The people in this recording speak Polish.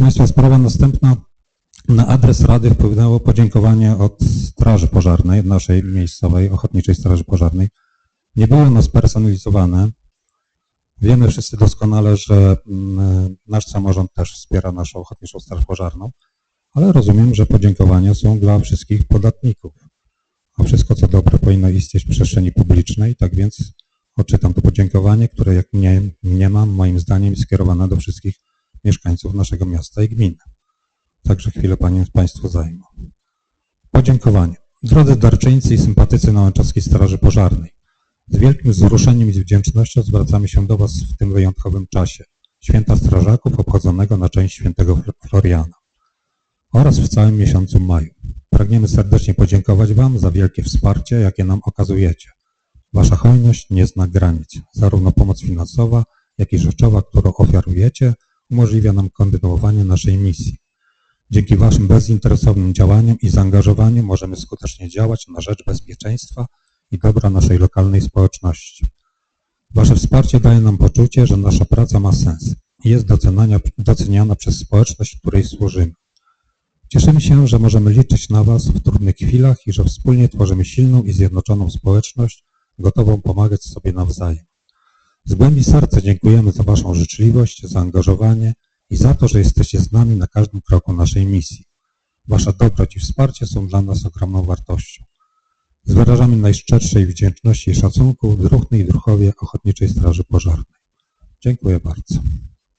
Państwa, sprawa następna. Na adres Rady wpłynęło podziękowanie od Straży Pożarnej, naszej miejscowej Ochotniczej Straży Pożarnej. Nie było ono spersonalizowane. Wiemy wszyscy doskonale, że mm, nasz samorząd też wspiera naszą Ochotniczą Straż Pożarną, ale rozumiem, że podziękowania są dla wszystkich podatników. A wszystko co dobre powinno istnieć w przestrzeni publicznej, tak więc odczytam to podziękowanie, które jak mnie, nie mam, moim zdaniem skierowane do wszystkich mieszkańców naszego miasta i gminy. Także chwilę Panie, Państwu zajmą. Podziękowanie. Drodzy darczyńcy i sympatycy Nałęczowskiej Straży Pożarnej, z wielkim wzruszeniem i wdzięcznością zwracamy się do Was w tym wyjątkowym czasie, Święta Strażaków obchodzonego na część Świętego Fl- Floriana oraz w całym miesiącu maju. Pragniemy serdecznie podziękować Wam za wielkie wsparcie, jakie nam okazujecie. Wasza hojność nie zna granic. Zarówno pomoc finansowa, jak i rzeczowa, którą ofiarujecie, umożliwia nam kontynuowanie naszej misji. Dzięki Waszym bezinteresownym działaniom i zaangażowaniu możemy skutecznie działać na rzecz bezpieczeństwa i dobra naszej lokalnej społeczności. Wasze wsparcie daje nam poczucie, że nasza praca ma sens i jest doceniana przez społeczność, której służymy. Cieszymy się, że możemy liczyć na Was w trudnych chwilach i że wspólnie tworzymy silną i zjednoczoną społeczność, gotową pomagać sobie nawzajem. Z głębi serca dziękujemy za Waszą życzliwość, zaangażowanie i za to, że jesteście z nami na każdym kroku naszej misji. Wasza dobroć i wsparcie są dla nas ogromną wartością. Z wyrażami najszczerszej wdzięczności i szacunku druhny i druhowie Ochotniczej Straży Pożarnej. Dziękuję bardzo.